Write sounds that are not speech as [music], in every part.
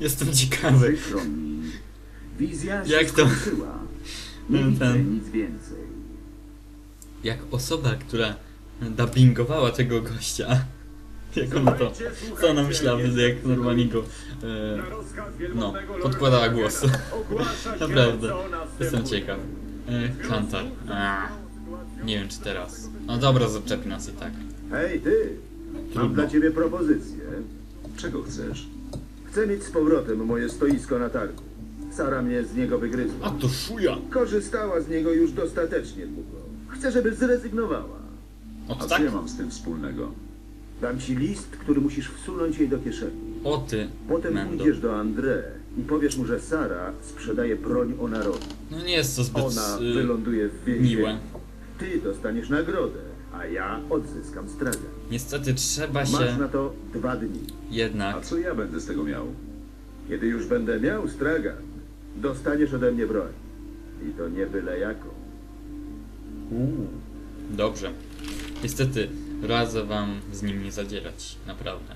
Jestem ciekawy. Przykro mi. Wizja się Jak to? skończyła. Nie widzę ten. nic więcej. Jak osoba, która dubbingowała tego gościa, jak ona to, co ona myślała wtedy, jak normalnie go, e, no, podkładała głos. Naprawdę, jestem ciekaw. E, Kantar. A, nie wiem czy teraz. No dobra, zaczepi nas i tak. Hej, ty! Mam dla ciebie propozycję. Czego chcesz? Chcę mieć z powrotem moje stoisko na targu. Sara mnie z niego A wygryzła. to szuja! Korzystała z niego już dostatecznie długo. Chcę, żeby zrezygnowała. A O co tak? ja mam z tym wspólnego? Dam ci list, który musisz wsunąć jej do kieszeni. O ty, Potem Mendo. pójdziesz do André i powiesz mu, że Sara sprzedaje broń Onarowi. No nie jest to zbyt Ona y, wyląduje w więzieniu. miłe. Ty dostaniesz nagrodę, a ja odzyskam strażę. Niestety trzeba Masz się na to dwa dni. A jednak... co ja będę z tego miał? Kiedy już będę miał stragan, dostaniesz ode mnie broń. I to nie byle jaką. Uuu. Dobrze. Niestety radzę wam z nim nie zadzierać, naprawdę.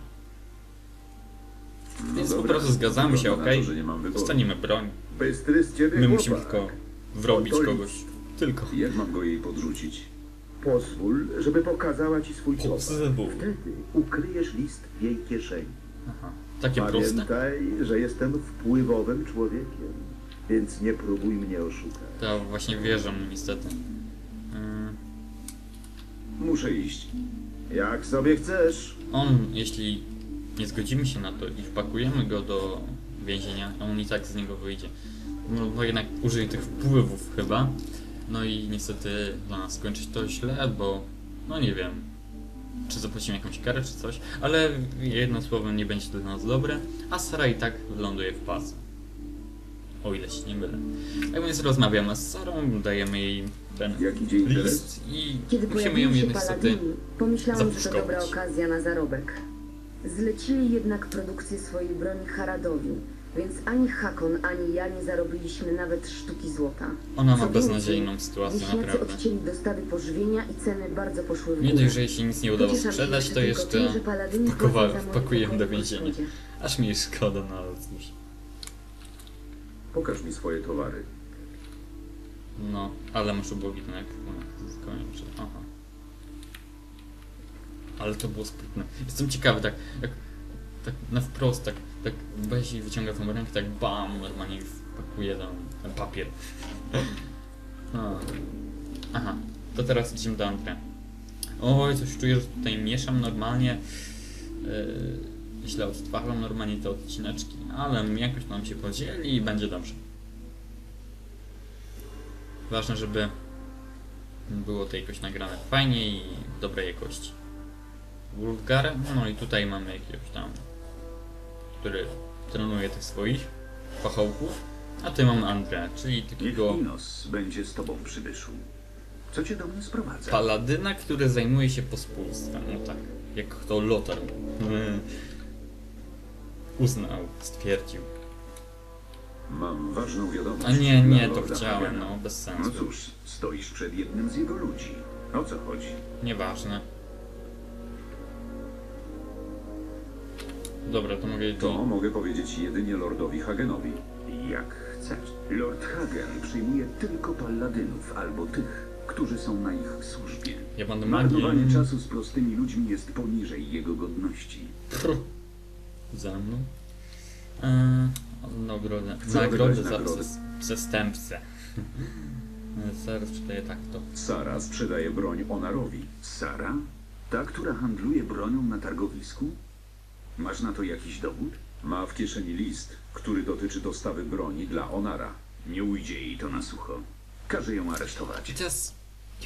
No Więc po dobra, prostu zgadzamy się, okej? to. Dostaniemy broń. Bystry z ciebie My chłopak. musimy tylko wrobić kogoś. Tylko. Jak mam go jej podrzucić? Pozwól, żeby pokazała ci swój towar. Pozwól. Wtedy ukryjesz list w jej kieszeni. Aha. Takie proste? Pamiętaj, że jestem wpływowym człowiekiem, więc nie próbuj mnie oszukać. To właśnie wierzę mu niestety. Yy, Muszę iść. Jak sobie chcesz. On, jeśli nie zgodzimy się na to i wpakujemy go do więzienia, on i tak z niego wyjdzie. No, no jednak użyje tych wpływów chyba. No i niestety dla nas skończyć to źle, bo no nie wiem, czy zapłacimy jakąś karę czy coś, ale jednym słowem nie będzie to dla nas dobre, a Sara i tak wyląduje w pas. O ile się nie mylę. Tak więc rozmawiamy z Sarą, dajemy jej ten list i Kiedy musimy ją się niestety Paladini, pomyślałem, że to dobra okazja na zarobek. Zlecili jednak produkcję swojej broni Haradowi, więc ani Hakon, ani ja nie zarobiliśmy nawet sztuki złota. Ona ma Co beznadziejną sytuację, Wieśniacy naprawdę. odcięli dostawy pożwienia i ceny bardzo poszły w Nie górę. dość, że jej się nic nie udało sprzedać, to tylko tym, jeszcze że Paladyni wpakowa- wpakuję ją do więzienia. Aż mi jej szkoda, no ale cóż. Pokaż mi swoje towary. No, ale muszę było jednak no, skończę. Aha. Ale to było sprytne. Jestem ciekawy, tak, tak, tak na wprost, tak, tak weź i wyciąga tą rękę, tak bam, normalnie wpakuje tam ten papier. [laughs] No. Aha, to teraz idziemy do André. Oj, coś czuję, że tutaj mieszam normalnie. Yy, źle odtwarzam normalnie te odcineczki, ale jakoś nam się podzieli i będzie dobrze. Ważne, żeby było to jakoś nagrane fajnie i dobrej jakości. Wulgar, no i tutaj mamy jakiegoś tam, który trenuje tych swoich pachołków, a tutaj mamy Andrea, czyli takiego Inos będzie z tobą przybyszu. Co cię do mnie sprowadza? paladyna, który zajmuje się pospólstwem, no tak, jak to Lothar mm, [laughs] uznał, stwierdził. Mam ważną wiadomość. A nie, nie, to chciałem, no, bez No sensu. cóż, stoisz przed jednym z jego ludzi. O co chodzi? Nieważne. Dobra, to mogę To mogę powiedzieć jedynie Lordowi Hagenowi. Jak chcesz. Lord Hagen przyjmuje tylko paladynów albo tych, którzy są na ich służbie. Ja będę Marnowanie magiem. czasu z prostymi ludźmi jest poniżej jego godności. Za mną. Eee, nagrodę. Chcę Nagrodę za nagrodę. przes- przestępcę. [laughs] Zaraz czytaję tak to. Sara sprzedaje broń Onarowi. Sara? Ta, która handluje bronią na targowisku? Masz na to jakiś dowód? Ma w kieszeni list, który dotyczy dostawy broni dla Onara. Nie ujdzie jej to na sucho. Każę ją aresztować. I teraz,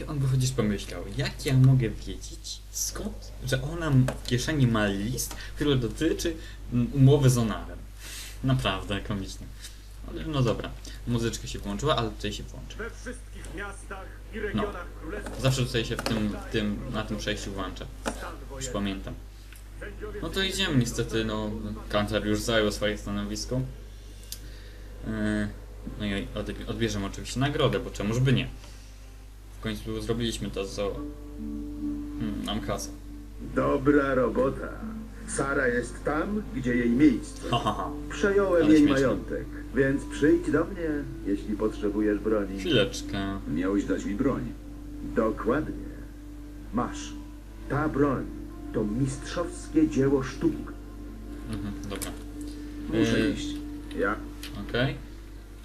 jak on by chociaż pomyślał, jak ja mogę wiedzieć, skąd, że ona w kieszeni ma list, który dotyczy umowy z Onarem. Naprawdę komiczne. Ale no dobra, muzyczka się włączyła, ale tutaj się włączy. We wszystkich miastach i regionach królestwa Zawsze tutaj się w tym, w tym, na tym przejściu włącza. Już pamiętam. No to idziemy, niestety, no, Kantar już zajął swoje stanowisko. Yy, No i od- odbierzemy oczywiście nagrodę, bo czemuż by nie. W końcu zrobiliśmy to, co mm, nam kasa. Dobra robota. Sara jest tam, gdzie jej miejsce. Ha, ha, ha. Przejąłem Ale jej śmieszne. majątek, więc przyjdź do mnie, jeśli potrzebujesz broni. Chwileczkę. Miałeś dać mi broń. Dokładnie. Masz. Ta broń to mistrzowskie dzieło sztuk. Mhm, dobra. Muszę Yy, iść. Ja Okej.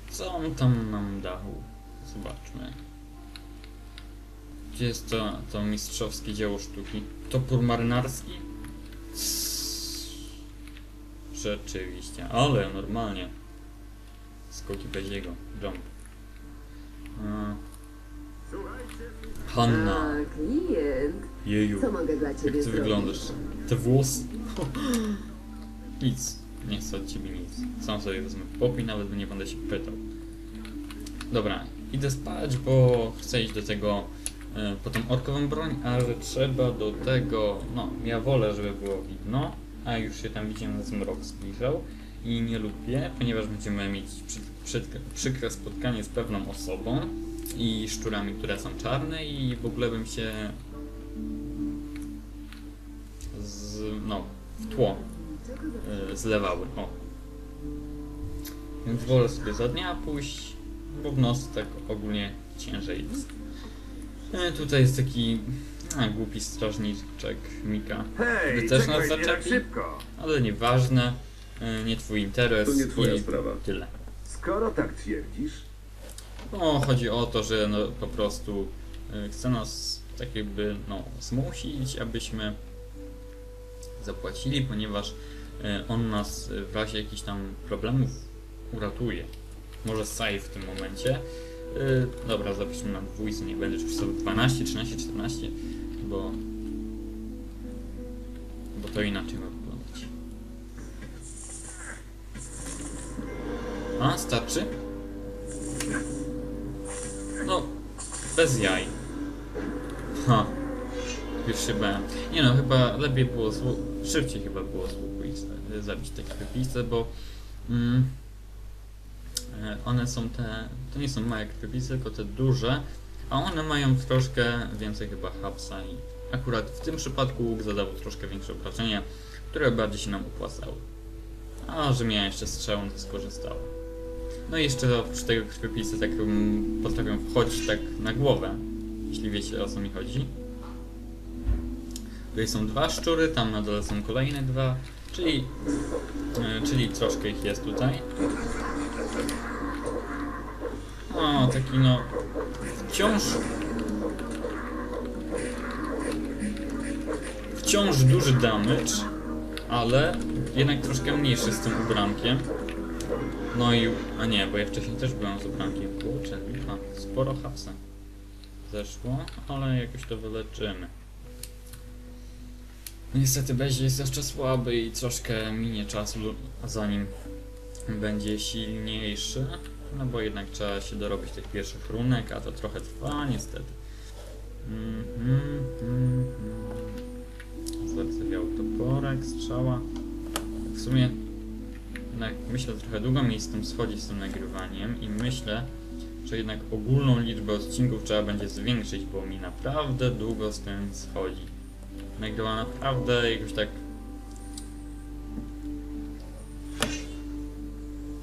Co on tam nam dał? Zobaczmy. Gdzie jest to, to mistrzowskie dzieło sztuki? Topór marynarski? Rzeczywiście, ale normalnie. Skoki Beziego, jump. A, Słuchajcie, Hanna, A, klient. Jeju, Co mogę dla jak ciebie ty zrobić? wyglądasz? Te włosy. [gasps] nic, nie chcę od ciebie nic. Sam sobie wezmę popij, nawet nie będę się pytał. Dobra, idę spać, bo chcę iść do tego e, po tą orkową broń, ale trzeba do tego, no, ja wolę, żeby było widno, a już się tam widzimy na zmrok zbliżał i nie lubię, ponieważ będziemy mieć przy, przy, przykre spotkanie z pewną osobą i szczurami, które są czarne i w ogóle bym się no, w tło e, zlewały, o. Więc wolę sobie za dnia pójść, bo w nocy tak ogólnie ciężej jest. E, tutaj jest taki a, głupi strażniczek Mika. Hej, Wy też nas czekaj, nie tak zaczepi? szybko. Ale nieważne, e, nie twój interes To nie twoja i sprawa. tyle. skoro tak twierdzisz, No, chodzi o to, że no, po prostu e, chce nas tak jakby no, zmusić, abyśmy zapłacili, ponieważ e, on nas e, w razie jakichś tam problemów uratuje. Może save w tym momencie. E, Dobra, zapiszmy na dwójce, nie będzie już sobie 12, 13, 14, bo, bo to inaczej ma wyglądać. A, starczy? No, bez jaj. Ha. Bałem. Nie no, chyba lepiej było. Szybciej chyba było z z- zabić te krwipice, bo mm, e, one są te... To nie są małe krwipice, tylko te duże, a one mają troszkę więcej chyba hapsa i akurat w tym przypadku łuk zadał troszkę większe obrażenia, które bardziej się nam opłacały. A że miałem jeszcze strzałę, to skorzystałem. No i jeszcze oprócz tego krwiopisy tak um, potrafią wchodzić tak na głowę, jeśli wiecie o co mi chodzi. Tutaj są dwa szczury, tam na dole są kolejne dwa, czyli, e, czyli troszkę ich jest tutaj. O, taki no wciąż wciąż duży damage, ale jednak troszkę mniejszy z tym ubrankiem. No i, a nie, bo ja wcześniej też byłem z ubrankiem. Kurczę, sporo hapsa zeszło, ale jakoś to wyleczymy. Niestety Bezie jest jeszcze słaby i troszkę minie czasu, zanim będzie silniejszy. No bo jednak trzeba się dorobić tych pierwszych runek, a to trochę trwa niestety. Mm, mm, mm, toporek, strzała. W sumie jednak myślę trochę długo mi z tym schodzi z tym nagrywaniem i myślę, że jednak ogólną liczbę odcinków trzeba będzie zwiększyć, bo mi naprawdę długo z tym schodzi. Nagrywa naprawdę jakoś tak...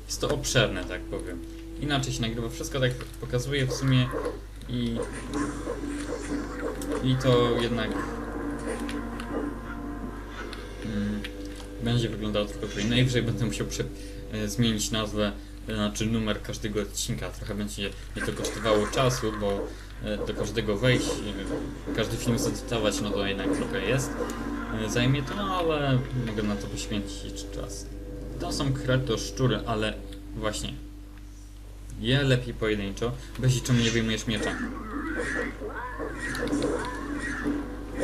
Jest to obszerne, tak powiem. Inaczej się nagrywa, wszystko tak pokazuje w sumie i... I to jednak... Mm, będzie wyglądało trochę gorzej. Najwyżej będę musiał prze, e, zmienić nazwę, e, znaczy numer każdego odcinka. Trochę będzie mnie to kosztowało czasu, bo do każdego wejść, e, każdy film zedytować, no to jednak trochę jest. E, Zajmie to, no, ale mogę na to poświęcić czas. To są kreto szczury, ale właśnie. Je lepiej pojedynczo. Bez czemu nie wyjmujesz miecza?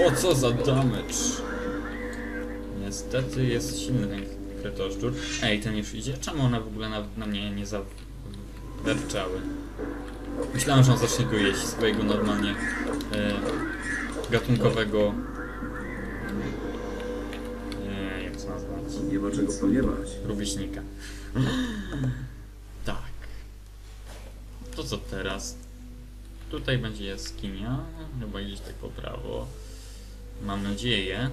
O, co za damage! Niestety jest silny ten kretoszczur. Ej, ten już idzie? Czemu one w ogóle na, na mnie nie zawerczały? Myślałem, że on zacznie go jeść swojego normalnie e, gatunkowego... E, jak to nazwać? Nie ma czego spodziewać. Rówieśnika. [laughs] tak. To co teraz? Tutaj będzie jaskinia, chyba gdzieś tak po prawo. Mam nadzieję.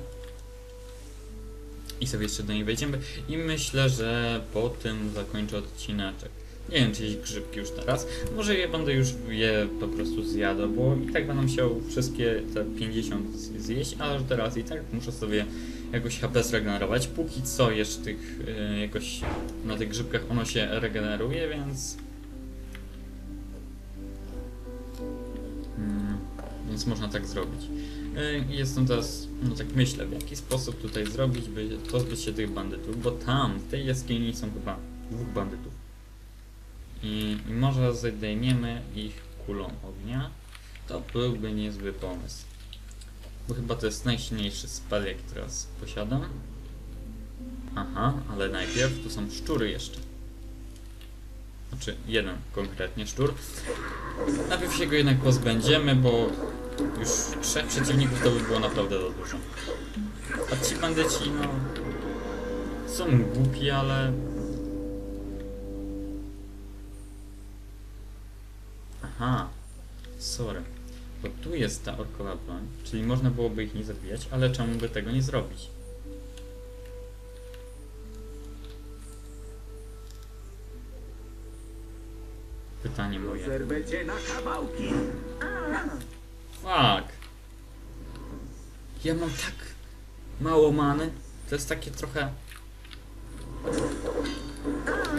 I sobie jeszcze do niej wejdziemy. I myślę, że po tym zakończę odcineczek. Nie wiem, czy jeść grzybki już teraz. Może je będę już je po prostu zjadał, bo i tak będę musiał wszystkie te 50 z- zjeść, ale teraz i tak muszę sobie jakoś HP zregenerować. Póki co jeszcze tych y, jakoś na tych grzybkach ono się regeneruje, więc Mm, więc można tak zrobić. Y, Jestem teraz, no tak myślę, w jaki sposób tutaj zrobić, by pozbyć się tych bandytów, bo tam, w tej jaskini są chyba dwóch bandytów. I, i może zdejmiemy ich kulą ognia. To byłby niezły pomysł. Bo chyba to jest najsilniejszy spell, jaki teraz posiadam. Aha, ale najpierw tu są szczury jeszcze. Znaczy, jeden konkretnie szczur. Najpierw się go jednak pozbędziemy, bo już trzech przeciwników to by było naprawdę za dużo. A ci bandyci, no... Są głupi, ale... Aha, sorry. Bo tu jest ta orkowa broń, czyli można byłoby ich nie zabijać, ale czemu by tego nie zrobić? Pytanie moje. Zerwę cię na kawałki. Fuck. Ja mam tak mało many. To jest takie trochę...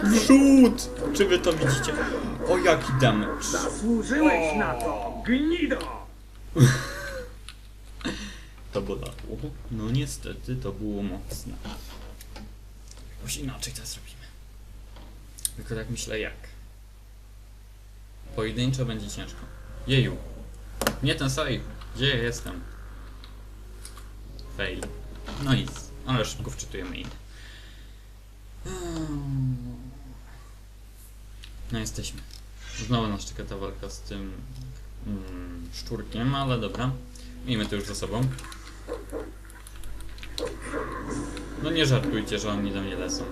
Wrzut! Czy wy to widzicie? O jaki damage. Zasłużyłeś na to, gnido! To bolało. No niestety to było mocne. Jakoś inaczej to zrobimy. Tylko tak myślę jak. Pojedynczo będzie ciężko. Jeju. Nie ten save. Gdzie ja jestem? Fail. No nic. Ale szybko wczytujemy inne. No jesteśmy. Znowu nas czeka ta walka z tym mm, szczurkiem, ale dobra. Miejmy to już za sobą. No nie żartujcie, że oni do mnie lecą.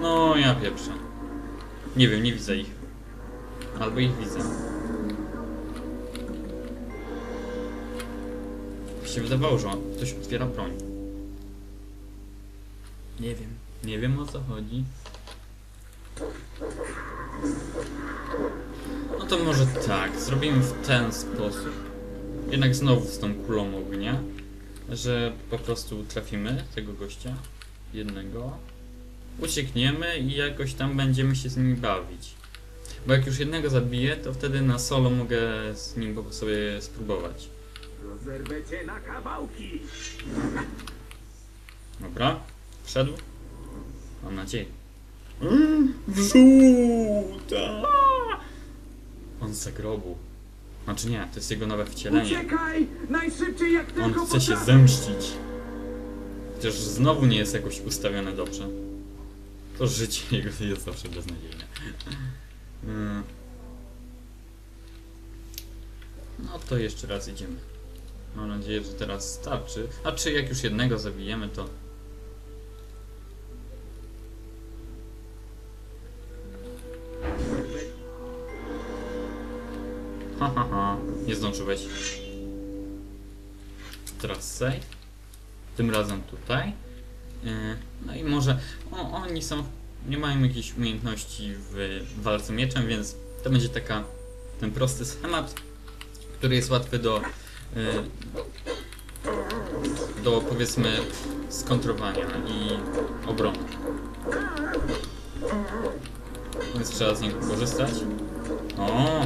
No ja pieprzę. Nie wiem, nie widzę ich. Albo ich widzę. Mi się wydawało, że ktoś otwiera broń. Nie wiem. Nie wiem o co chodzi. No to może tak, zrobimy w ten sposób. Jednak znowu z tą kulą ognia, że po prostu trafimy tego gościa, jednego, uciekniemy i jakoś tam będziemy się z nimi bawić. Bo jak już jednego zabiję, to wtedy na solo mogę z nim po sobie spróbować. Rozerwę cię na kawałki. Dobra, wszedł? Mam nadzieję. Wrzuta! On z zagrobu. Znaczy nie, to jest jego nowe wcielenie. Uciekaj! Najszybciej jak tylko On chce się potrafisz. zemścić. Chociaż znowu nie jest jakoś ustawione dobrze. To życie jego jest zawsze beznadziejne. Mm. No to jeszcze raz idziemy. Mam nadzieję, że teraz starczy. A czy jak już jednego zabijemy, to... zdążyłeś. Teraz save. Tym razem tutaj. Yy, No i może o, oni są, nie mają jakiejś umiejętności w walce mieczem, więc to będzie taka ten prosty schemat, który jest łatwy do yy, do powiedzmy skontrowania i obrony. Więc trzeba z niego korzystać. O,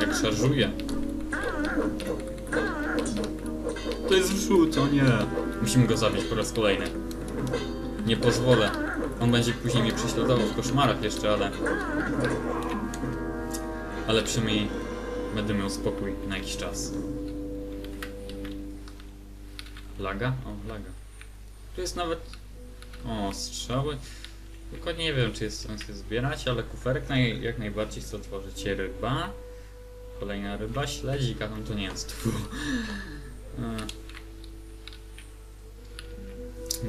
jak szarżuje. To jest wrzut, o nie. Musimy go zabić po raz kolejny. Nie pozwolę. On będzie później mnie prześladował w koszmarach jeszcze, ale... Ale przynajmniej będę miał spokój na jakiś czas. Laga? O, laga. Tu jest nawet... O, strzały. Tylko nie wiem, czy jest sens je zbierać, ale kuferek naj, jak najbardziej chcę otworzyć. Ryba. Kolejna ryba, śledzik, a to nie jest. E.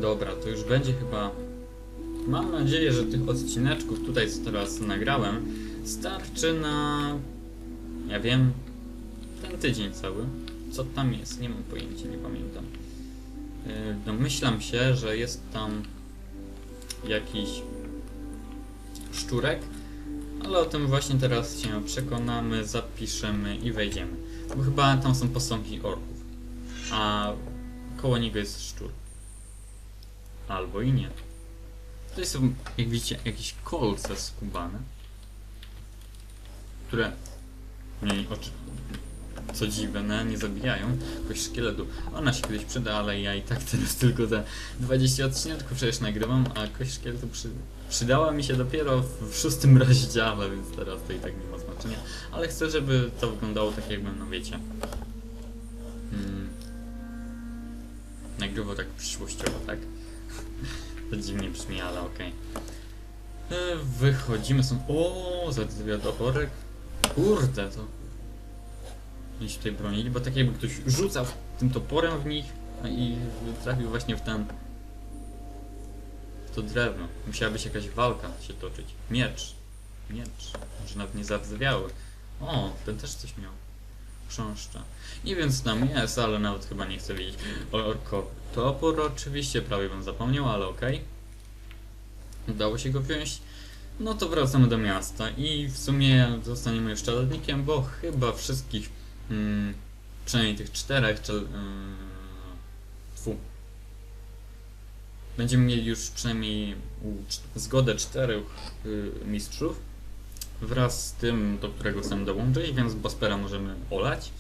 Dobra, to już będzie chyba... Mam nadzieję, że tych odcineczków tutaj, co teraz nagrałem, starczy na... Ja wiem, ten tydzień cały. Co tam jest? Nie mam pojęcia, nie pamiętam. Yy, Domyślam się, że jest tam jakiś szczurek, ale o tym właśnie teraz się przekonamy, zapiszemy i wejdziemy. Bo chyba tam są posągi orków, a koło niego jest szczur. Albo i nie. To są, jak widzicie, jakieś kolce skubane, które mnie oczy, co dziwne, nie zabijają jakoś szkieletu. Ona się kiedyś przyda, ale ja i tak teraz [laughs] tylko te 20 odcinków przecież nagrywam, a kość szkieletu przy, przydała mi się dopiero w, szóstym [laughs] rozdziale, więc teraz to i tak nie ma znaczenia. Ale chcę, żeby to wyglądało tak jakby, no wiecie, mm, nagrywał tak przyszłościowo, tak? [laughs] To dziwnie brzmi, ale okej. E, Wychodzimy są. O, zawiadoporek. Kurde, to. Się tutaj bronili, bo tak jakby ktoś rzucał tym toporem w nich a i trafił właśnie w ten. w to drewno. Musiała być jakaś walka się toczyć. Miecz. Miecz. Może nawet nie zardzewiały. O, ten też coś miał. Chrząszcza. Nie wiem co tam jest, ale nawet chyba nie chcę wiedzieć. Orko. Topór oczywiście, prawie bym zapomniał, ale okej. Udało się go wziąć. No to wracamy do miasta i w sumie zostaniemy już czeladnikiem, bo chyba wszystkich, mm, przynajmniej tych czterech, czel, yy, tfu. Będziemy mieli już przynajmniej zgodę czterech yy, mistrzów wraz z tym, do którego chcemy dołączyć, więc Bospera możemy olać,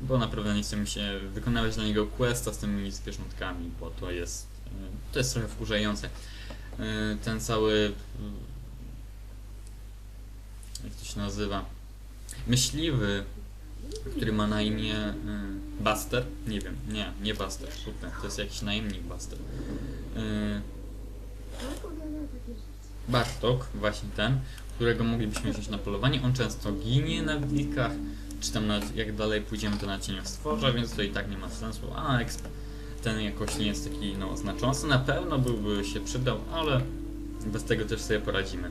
bo naprawdę nie chce mi się wykonywać dla niego questa z tymi zwierzątkami, bo to jest, yy, to jest trochę wkurzające. Yy, ten cały jak to się nazywa, myśliwy, który ma na imię y, Buster, nie wiem, nie, nie Buster, super, to jest jakiś najemnik Buster. Y, Bartok, właśnie ten, którego moglibyśmy wziąć na polowanie, on często ginie na wilkach, czy tam nawet jak dalej pójdziemy to na cieniostworza, więc to i tak nie ma sensu, a exp ten jakoś nie jest taki no, znaczący, na pewno byłby się przydał, ale bez tego też sobie poradzimy.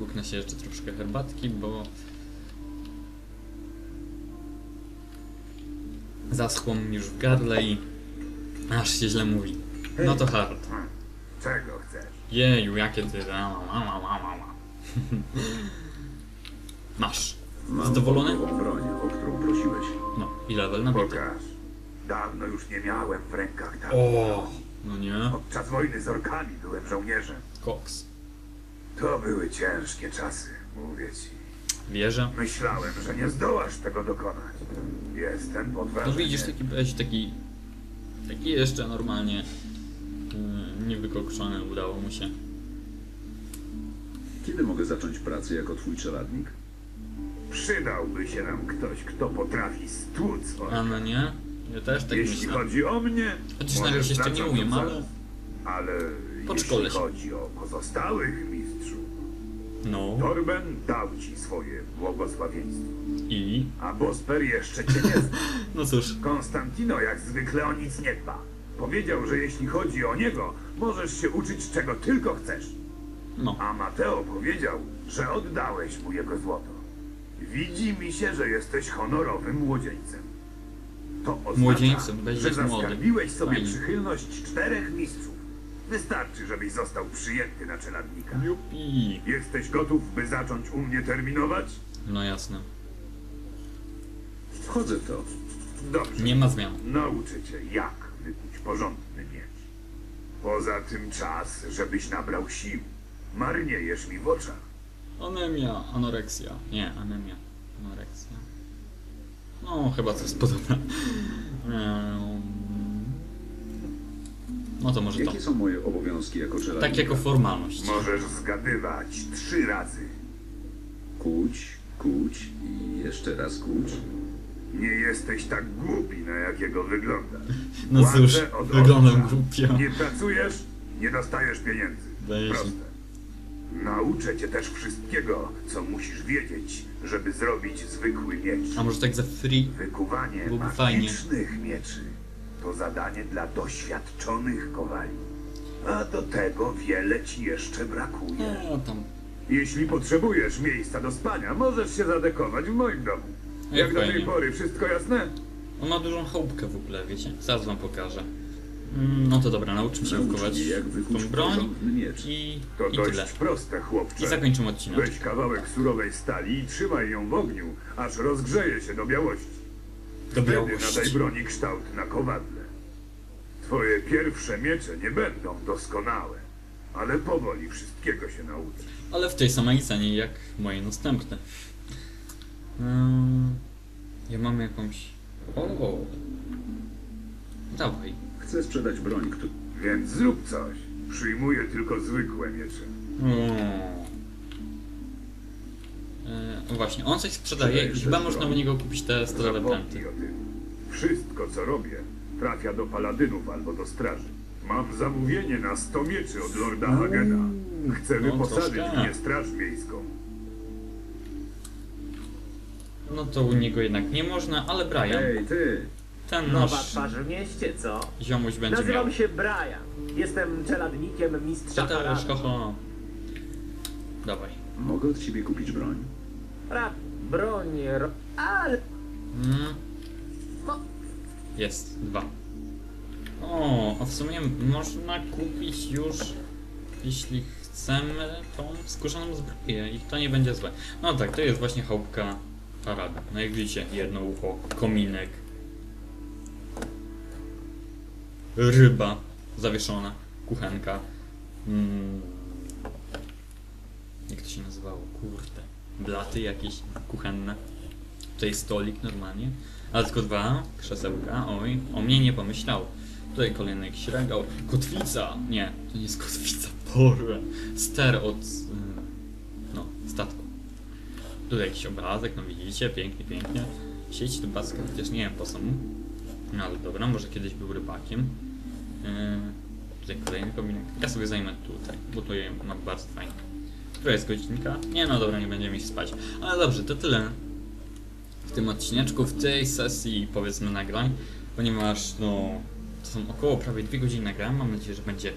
Łyknę się jeszcze troszkę herbatki, bo zaschło mi już w gardle i aż się źle mówi. No to hard. Czego chcesz? Jeju, jakie ty... [laughs] Masz. Mam Zadowolony? nową broń, o którą prosiłeś. No, i level nabity. Pokaż. Dawno już nie miałem w rękach tak. O, no nie. Podczas wojny z orkami byłem żołnierzem. Koks. To były ciężkie czasy, mówię ci. Wierzę. Myślałem, że nie zdołasz tego dokonać. Jestem pod No wrażeniem. widzisz, taki weź taki... Taki jeszcze normalnie... Yy, niewykokszony udało mu się. Kiedy mogę zacząć pracę jako twój czeladnik? Przydałby się nam ktoś, kto potrafi stłuc orka. A no nie? Ja też tak Jeśli myślę. chodzi o mnie, Chociaż na możesz razie jeszcze nie zacząć umiem, od ale... zaraz. Ale Po jeśli szkole się. chodzi o pozostałych mistrzów, No. Torben dał ci swoje błogosławieństwo, I? a Bosper jeszcze cię nie zna. [laughs] No cóż. Konstantino jak zwykle o nic nie dba. Powiedział, że jeśli chodzi o niego, możesz się uczyć czego tylko chcesz. No. A Mateo powiedział, że oddałeś mu jego złoto. Widzi mi się, że jesteś honorowym młodzieńcem. To oznacza, Młodzieńcem, że młody. zaskarbiłeś sobie Fajnie. przychylność czterech mistrzów. Wystarczy, żebyś został przyjęty na czeladnika. Jupi. Jesteś gotów, by zacząć u mnie terminować? No jasne. Wchodzę to. Dobrze. Nie ma zmian. Nauczę cię, jak wykuć porządny miecz. Poza tym czas, żebyś nabrał sił. Marniejesz mi w oczach. Anemia, anoreksja. Nie, anemia. Anoreksja. No, chyba to jest podobne. [laughs] No to może to. Jakie są moje obowiązki jako czeladnik? Tak jako formalność. Możesz zgadywać trzy razy. Kuć, kuć i jeszcze raz kuć. Nie jesteś tak głupi, na jakiego wyglądasz. No cóż, wyglądam głupio. Nie pracujesz, nie dostajesz pieniędzy. Proste. Nauczę cię też wszystkiego, co musisz wiedzieć, żeby zrobić zwykły miecz. A może tak za free? Wykuwanie magicznych mieczy to zadanie dla doświadczonych kowali. A do tego wiele ci jeszcze brakuje. No tam. Jeśli potrzebujesz miejsca do spania, możesz się zadekować w moim domu. Ej, Jak do tej pory wszystko jasne? On ma dużą chałupkę w ogóle, wiecie? Zaraz wam pokażę. Mm, No to dobra, nauczymy się jak wykuć tą broń i, To i dość tyle. proste, chłopcze. I zakończymy odcinek. Weź kawałek surowej stali i trzymaj ją w ogniu, aż rozgrzeje się do białości. Do Wtedy białości. nadaj broni kształt na kowadle. Twoje pierwsze miecze nie będą doskonałe, ale powoli wszystkiego się nauczysz. Ale w tej samej cenie jak moje następne. Um, ja mam jakąś... O, Dawaj. Chcę sprzedać broń, którą... Więc zrób coś. Przyjmuję tylko zwykłe miecze. O. E, o właśnie, on coś sprzedaje i chyba też można broń. u niego kupić te. Zapomnij o tym. Wszystko, co robię, trafia do paladynów albo do straży. Mam zamówienie na 100 mieczy od Lorda Hagena. Chcę no, wyposażyć troszkę. mnie straż miejską. No to u niego jednak nie można, ale Brian, Ej, ty! ten Nowa nasz twarz w mieście, co? ziomuś będzie miał. Nazywam się Brian. Jestem czeladnikiem mistrza też, Harada. ho, ho. Dawaj. Mogę od ciebie kupić broń? Rap, broń, ro... ale... Mm. Jest, dwa. O, a w sumie można kupić już, jeśli chcemy, tą skórzaną zbroję i to nie będzie złe. No tak, to jest właśnie chałupka parada. No jak widzicie, jedno ucho, kominek, ryba zawieszona, kuchenka. Mm. Jak to się nazywało? Kurde. Blaty jakieś kuchenne. Tutaj stolik normalnie. Ale tylko dwa krzesełka. Oj, o mnie nie pomyślał. Tutaj kolejny jakiś regał. Kotwica! Nie, to nie jest kotwica. [laughs] Boże. Ster od... mm, No, statku. Tutaj jakiś obrazek, no widzicie, pięknie, pięknie. Sieć rybacka, chociaż nie wiem po co mu. No ale dobra, może kiedyś był rybakiem. Yy, tutaj kolejny kominek. Ja sobie zajmę tutaj, bo tutaj mam bardzo fajnie. Która jest godzinka? Nie no dobra, nie będziemy iść spać. Ale dobrze, to tyle w tym odcineczku, w tej sesji powiedzmy nagrań, ponieważ no to są około prawie dwie godziny nagrań. Mam nadzieję, że będzie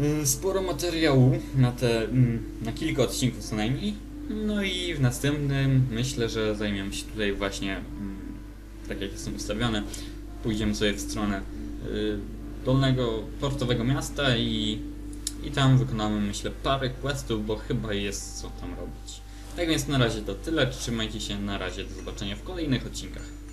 mm, sporo materiału na te, mm, na kilka odcinków co najmniej. No i w następnym myślę, że zajmiemy się tutaj właśnie, mm, tak jak jestem ustawiony, pójdziemy sobie w stronę y, dolnego portowego miasta i, i tam wykonamy myślę parę questów, bo chyba jest co tam robić. Tak więc na razie to tyle, trzymajcie się, na razie. Do zobaczenia w kolejnych odcinkach.